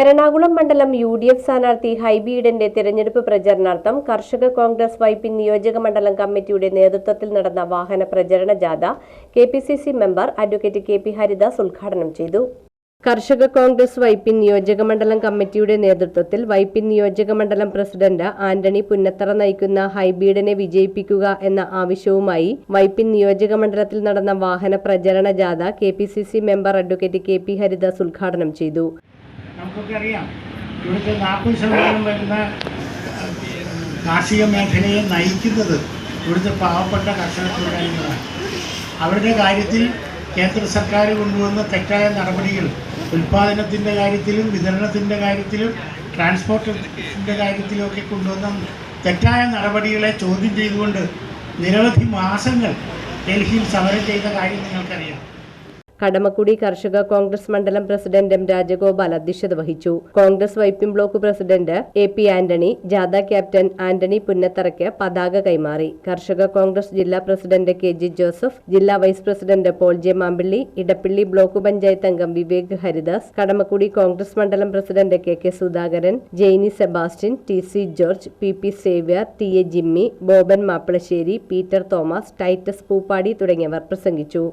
എറണാകുളം മണ്ഡലം U D F സ്ഥാനാർത്ഥി ഹൈബീഡന്റെ തിരഞ്ഞെടുപ്പ് പ്രചരണാർത്ഥം കർഷക കോൺഗ്രസ് വൈപ്പിൻ നിയോജക മണ്ഡലം കമ്മിറ്റിയുടെ നേതൃത്വത്തിൽ നടന്ന വാഹന പ്രചരണ ജാഥ K P C C member advocate K P Haridas ഉദ്ഘാടനം ചെയ്തു. കർഷക കോൺഗ്രസ് വൈപ്പിൻ നിയോജക മണ്ഡലം കമ്മിറ്റിയുടെ നേതൃത്വത്തിൽ വൈപ്പിൻ നിയോജക മണ്ഡലം പ്രസിഡന്റ് ആന്റണി പുന്നത്തറ നയിക്കുന്ന ഹൈബീഡനെ വിജയിപ്പിക്കുക എന്ന ആവശ്യവുമായി വൈപ്പിൻ നിയോജക മണ്ഡലത്തിൽ നടന്ന വാഹന പ്രചരണ ജാഥ K member advocate K Haridas ഉദ്ഘാടനം ചെയ്തു. നമുക്കൊക്കെ അറിയാം. ഇവിടുത്തെ നാൽപ്പത് ശതമാനം വരുന്ന കാർഷിക മേഖലയെ നയിക്കുന്നത് ഇവിടുത്തെ പാവപ്പെട്ട കർഷക തൊഴിലാളികളാണ് അവരുടെ കാര്യത്തിൽ കേന്ദ്ര സർക്കാർ കൊണ്ടുവന്ന തെറ്റായ നടപടികൾ ഉൽപ്പാദനത്തിന്റെ കാര്യത്തിലും വിതരണത്തിന്റെ കാര്യത്തിലും ട്രാൻസ്പോർട്ടിന്റെ കാര്യത്തിലുമൊക്കെ കൊണ്ടുവന്ന തെറ്റായ നടപടികളെ ചോദ്യം ചെയ്തുകൊണ്ട് നിരവധി മാസങ്ങൾ ഡൽഹിയിൽ സമരം ചെയ്ത കാര്യം നിങ്ങൾക്കറിയാം. കടമക്കുടി കർഷക കോൺഗ്രസ് മണ്ഡലം പ്രസിഡന്റ് എം രാജഗോപാൽ അധ്യക്ഷത വഹിച്ചു. Congress Vypin block president A P Antony ജാഥ ക്യാപ്റ്റൻ ആന്റണി പുന്നത്തറയ്ക്ക് പതാക കൈമാറി. കർഷക കോൺഗ്രസ് ജില്ലാ പ്രസിഡന്റ് കെ ജി ജോസഫ് ജില്ലാ vice president Paul J Mampilly Edappally block panchayat അംഗം Vivek Haridas Kadamakkudy Congress mandalam president K K Sudhakaran Jainy Sebastian T C George P P Xavier T A Jimmy Boban Mappilassery Peter Thomas Titus Poopady തുടങ്ങിയവർ പ്രസംഗിച്ചു.